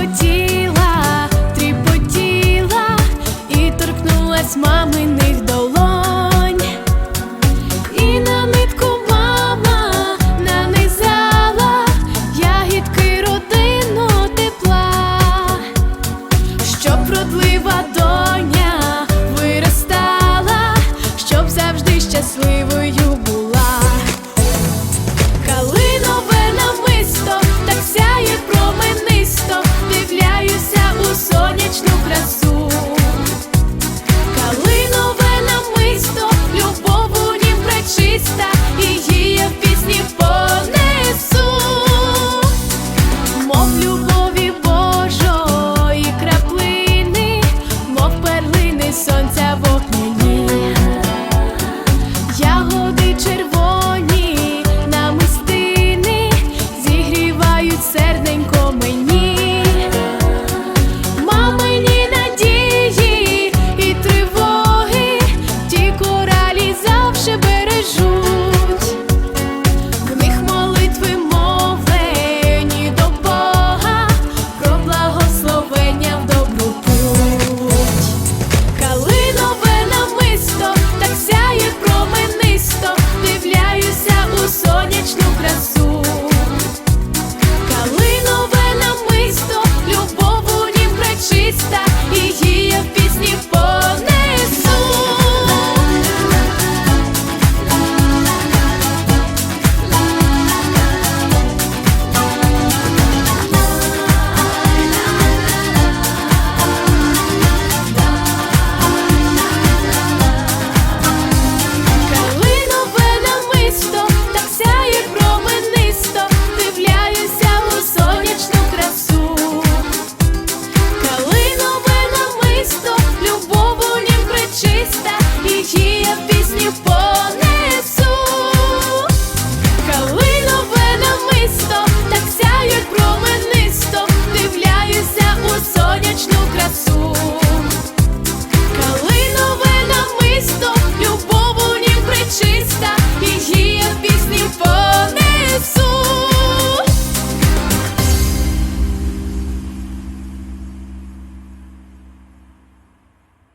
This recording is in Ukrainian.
тріпотіла, тріпотіла і торкнулась маминих долонь. І на митку мама нанизала ягідки родину тепла, щоб родлива доня виростала, щоб завжди щасливою. була no braço. її я в пісні в